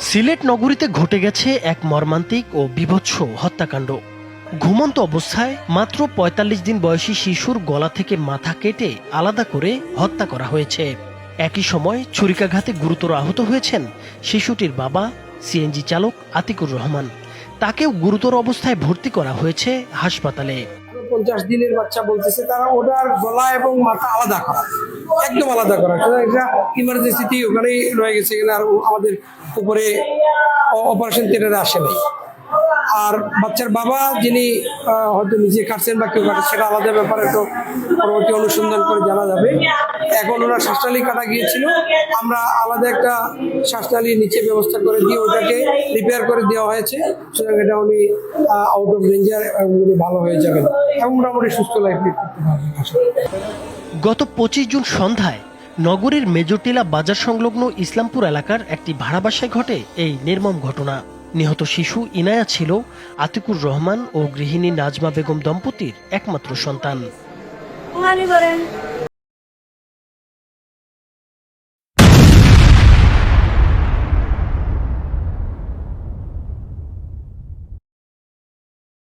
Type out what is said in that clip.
সিলেট নগরীতে ঘটে গেছে এক মর্মান্তিক ও বিভৎস হত্যাকাণ্ড। ঘুমন্ত অবস্থায় মাত্র ৪৫ দিন বয়সী শিশুর গলা থেকে মাথা কেটে আলাদা করে হত্যা করা হয়েছে। একই সময় ছুরিকাঘাতে গুরুতর আহত হয়েছেন শিশুটির বাবা, সিএনজি চালক আতিকুর রহমান। তাকেও গুরুতর অবস্থায় ভর্তি করা হয়েছে হাসপাতালে। পঞ্চাশ দিনের বাচ্চা বলতেছে, তারা ওটার গলা এবং মাথা আলাদা করা। একদম আলাদা করা। এটা ইমার্জেন্সিটি ওখানেই রয়ে গেছে, এখানে আর আমাদের উপরে অপারেশন থিয়েটারে আসে নাই। আর বাচ্চার বাবা যিনি হয়তো নিজে কাটছেন বা কেউ কাটছে, সেটা আলাদা ব্যাপারে তো পরবর্তী অনুসন্ধান করে জানা যাবে। এখন ওরা শ্বাসনালী কাটা গিয়েছিল। আমরা আলাদা একটা শ্বাসনালী নিচে ব্যবস্থা করে দিয়ে ওটাকে রিপেয়ার করে দেওয়া হয়েছে। সুতরাং এটা উনি আউট অফ ডেঞ্জার এবং উনি ভালো হয়ে যাবেন এবং মোটামুটি সুস্থ লাইফ লিড করতে পারবেন গত পঁচিশ জুন সন্ধ্যায় নগরীর মেজরটিলা বাজার সংলগ্ন ইসলামপুর এলাকার একটি ভাড়া বাসায় ঘটে এই নির্মম ঘটনা। নিহত শিশু ইনায়া ছিল আতিকুর রহমান ও গৃহিণী নাজমা বেগম দম্পতির একমাত্র সন্তান।